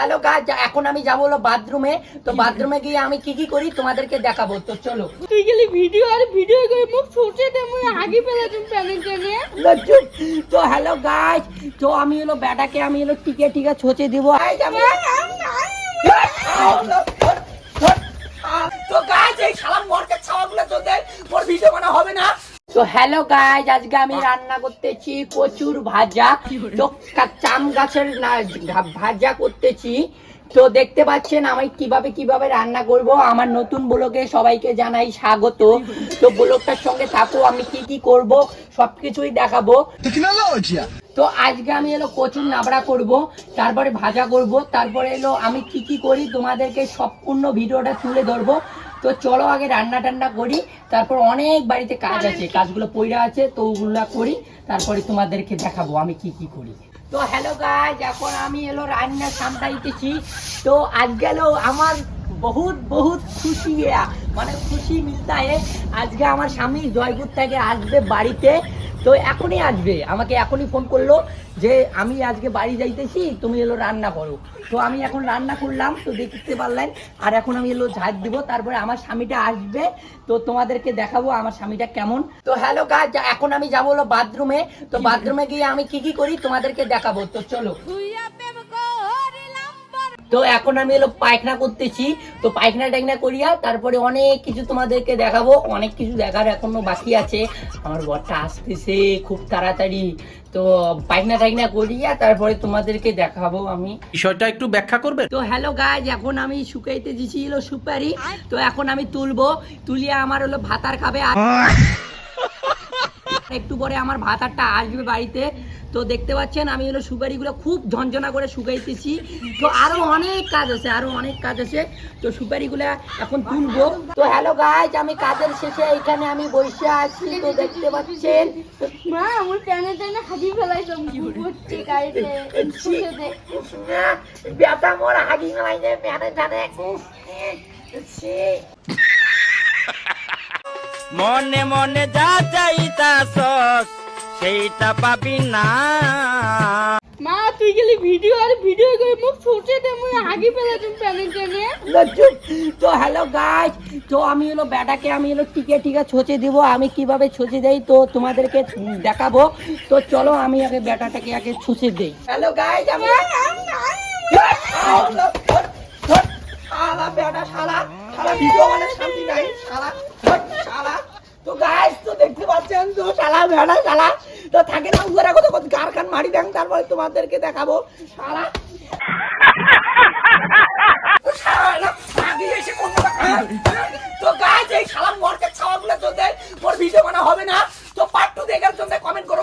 Hello গাছ এখন আমি যাব হলো বাথরুমে তো বাথরুমে গিয়ে আমি কি কি করি তোমাদেরকে দেখাবো তো চলো। তুই গেলি ভিডিও আর ভিডিও করে মুখ ছোটে মুই আগে ফেলা তুমি প্যানেল তো হ্যালো গাছ তো আমি হলো ব্যাটাকে আমি হলো টিকে টিকে ছোচে দিব। তো গাছ এই শালা মরকে ছাওয়াগুলো তো দেয় মোর ভিডিও বানা হবে না। তো হ্যালো গাইজ আজকে আমি রান্না করতেছি প্রচুর ভাজা। তো চাম গাছের ভাজা করতেছি। তো দেখতে পাচ্ছেন আমি কীভাবে কীভাবে রান্না করব? আমার নতুন ব্লগে সবাইকে জানাই স্বাগত। তো ব্লগটার সঙ্গে থাকো আমি কি কি করব সবকিছুই দেখাবো. তো আজকে আমি এলো কচুর নাবড়া করব তারপরে ভাজা করব তারপরে এলো আমি কি কি করি তোমাদেরকে সম্পূর্ণ ভিডিওটা তুলে ধরবো। তো চলো আগে রান্না টান্না করি তারপর অনেক বাড়িতে কাজ আছে কাজগুলো পইরা আছে তো ওগুলা করি তারপরে তোমাদেরকে দেখাবো আমি কি কি করি। তো হ্যালো গাইজ এখন আমি এলো রান্না সামলাইতেছি। তো আজ গেল আমার বহুত বহুত খুশি মানে খুশি মিলতা আজকে আমার স্বামী জয়পুর থেকে আসবে বাড়িতে। তো এখনই আসবে আমাকে এখনই ফোন করল যে আমি আজকে বাড়ি যাইতেছি তুমি এলো রান্না করো। তো আমি এখন রান্না করলাম তো দেখতে পারলেন আর এখন আমি এলো ঝাঁট দিব তারপরে আমার স্বামীটা আসবে তো তোমাদেরকে দেখাবো আমার স্বামীটা কেমন। তো হ্যালো গাছ এখন আমি যাব হলো বাথরুমে তো বাথরুমে গিয়ে আমি কি কি করি তোমাদেরকে দেখাবো তো চলো। তো এখন আমি এলো পায়খানা করতেছি। তো পায়খানা টাইখানা করিয়া তারপরে অনেক কিছু তোমাদেরকে দেখাবো। অনেক কিছু দেখার এখনও বাকি আছে। আমার বরটা আসতেছে খুব তাড়াতাড়ি। তো পায়খানা টাইখানা করিয়া তারপরে তোমাদেরকে দেখাবো আমি। বিষয়টা একটু ব্যাখ্যা করবে তো হ্যালো গাছ এখন আমি শুকাইতে দিছি হলো সুপারি। তো এখন আমি তুলবো। তুলিয়া আমার হলো ভাতার খাবে আর একটু পরে আমার ভাতারটা আসবে বাড়িতে। তো দেখতে পাচ্ছেন আমি হলো সুপারিগুলো খুব ঝনঝনা করে শুকাইতেছি। তো আরও অনেক কাজ আছে আরও অনেক কাজ আছে। তো সুপারিগুলো এখন তুলবো। তো হ্যালো গাইজ আমি কাজের শেষে এখানে আমি বসে আছি। তো দেখতে পাচ্ছেন মা আমার প্যানেল টেনে হাগি ফেলাইতাম হচ্ছে ব্যথা মোর হাগি মাইনে প্যানে টানে মনে মনে যা চাইতাস সেইটা পাবি না। মা তুই গেলি ভিডিও আর ভিডিও করে মুখ ছোটে দে মুই আগে ফেলা তুমি প্যানেল টেনে লজ্জু। তো হ্যালো গাইজ তো আমি হলো ব্যাটাকে আমি হলো টিকে টিকে ছোচে দিব আমি কীভাবে ছোচে দেই তো তোমাদেরকে দেখাবো। তো চলো আমি আগে ব্যাটাটাকে আগে ছুঁচে দেই। হ্যালো গাইজ আমি শালা ব্যাটা শালা। শালা ভিডিও মানে শান্তি নাই শালা। বেড়ায় শালা। তো থাকে না উপরে কত কত কারখান মারি দেন, তারপরে তোমাদেরকে দেখাবো, শালা। তো গাছ এই শালা মরকে ছাওয়াগুলো তোদের মোর ভিডিও বানা হবে না। তো পার্ট টু দেখার জন্য কমেন্ট করো।